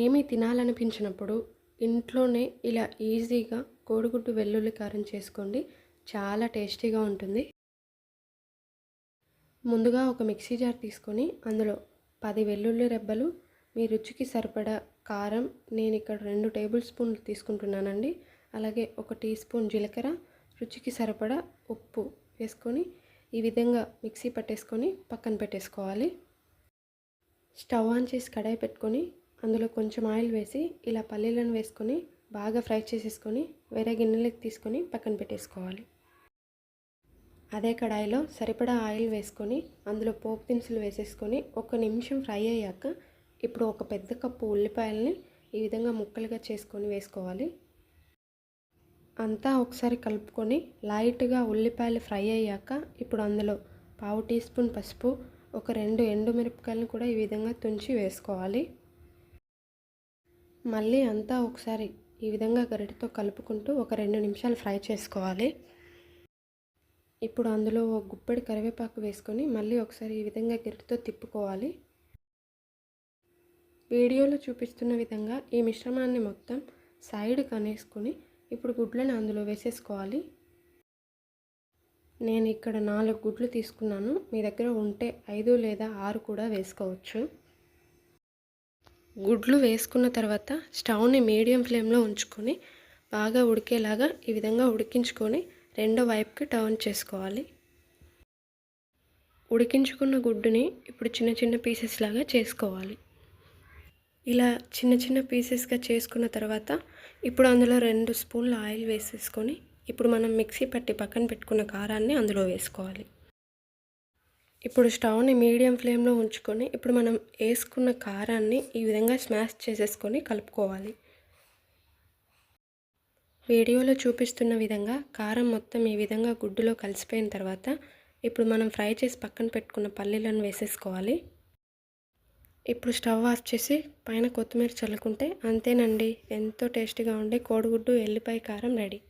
ఏమీ తినాలనిపించినప్పుడు ఇంట్లోనే ఇలా ఈజీగా కోడిగుడ్డు వెల్లుల్లి కారం చేసుకోండి. చాలా టేస్టీగా ఉంటుంది. ముందుగా ఒక మిక్సీ జార్ తీసుకొని అందులో పది వెల్లుల్లి రెబ్బలు మీ రుచికి సరిపడా కారం నేను ఇక్కడ రెండు టేబుల్ స్పూన్లు తీసుకుంటున్నానండి. అలాగే ఒక టీ స్పూన్ జీలకర్ర రుచికి సరిపడా ఉప్పు వేసుకొని ఈ విధంగా మిక్సీ పట్టేసుకొని పక్కన పెట్టేసుకోవాలి. స్టవ్ ఆన్ చేసి కడాయి పెట్టుకొని అందులో కొంచెం ఆయిల్ వేసి ఇలా పల్లీలను వేసుకొని బాగా ఫ్రై చేసేసుకొని వేరే గిన్నెలకు తీసుకొని పక్కన పెట్టేసుకోవాలి. అదే కడాయిలో సరిపడా ఆయిల్ వేసుకొని అందులో పోపు దినుసులు వేసేసుకొని ఒక నిమిషం ఫ్రై అయ్యాక ఇప్పుడు ఒక పెద్ద కప్పు ఉల్లిపాయలని ఈ విధంగా ముక్కలుగా చేసుకొని వేసుకోవాలి. అంతా ఒకసారి కలుపుకొని లైట్గా ఉల్లిపాయలు ఫ్రై అయ్యాక ఇప్పుడు అందులో పావు టీ స్పూన్ పసుపు ఒక రెండు ఎండుమిరపకాయలను కూడా ఈ విధంగా తుంచి వేసుకోవాలి. మళ్ళీ అంతా ఒకసారి ఈ విధంగా గరిటతో కలుపుకుంటూ ఒక రెండు నిమిషాలు ఫ్రై చేసుకోవాలి. ఇప్పుడు అందులో ఒక గుప్పెడి కరివేపాకు వేసుకొని మళ్ళీ ఒకసారి ఈ విధంగా గరిటతో తిప్పుకోవాలి. వీడియోలో చూపిస్తున్న విధంగా ఈ మిశ్రమాన్ని మొత్తం సైడ్ కనేసుకొని ఇప్పుడు గుడ్లను అందులో వేసేసుకోవాలి. నేను ఇక్కడ నాలుగు గుడ్లు తీసుకున్నాను. మీ దగ్గర ఉంటే ఐదు లేదా ఆరు కూడా వేసుకోవచ్చు. గుడ్లు వేసుకున్న తర్వాత స్టవ్ని మీడియం ఫ్లేమ్లో ఉంచుకొని బాగా ఉడికేలాగా ఈ విధంగా ఉడికించుకొని రెండో వైపుకి టర్న్ చేసుకోవాలి. ఉడికించుకున్న గుడ్డుని ఇప్పుడు చిన్న చిన్న పీసెస్ లాగా చేసుకోవాలి. ఇలా చిన్న చిన్న పీసెస్గా చేసుకున్న తర్వాత ఇప్పుడు అందులో రెండు స్పూన్ల ఆయిల్ వేసేసుకొని ఇప్పుడు మనం మిక్సీ పట్టి పక్కన పెట్టుకున్న కారాన్ని అందులో వేసుకోవాలి. ఇప్పుడు స్టవ్ని మీడియం ఫ్లేమ్లో ఉంచుకొని ఇప్పుడు మనం వేసుకున్న కారాన్ని ఈ విధంగా స్మాష్ చేసేసుకొని కలుపుకోవాలి. వీడియోలో చూపిస్తున్న విధంగా కారం మొత్తం ఈ విధంగా గుడ్డులో కలిసిపోయిన తర్వాత ఇప్పుడు మనం ఫ్రై చేసి పక్కన పెట్టుకున్న పల్లీలను వేసేసుకోవాలి. ఇప్పుడు స్టవ్ ఆఫ్ చేసి పైన కొత్తిమీర చల్లుకుంటే అంతేనండి ఎంతో టేస్టీగా ఉండే కోడిగుడ్డు ఎల్లిపాయ కారం రెడీ.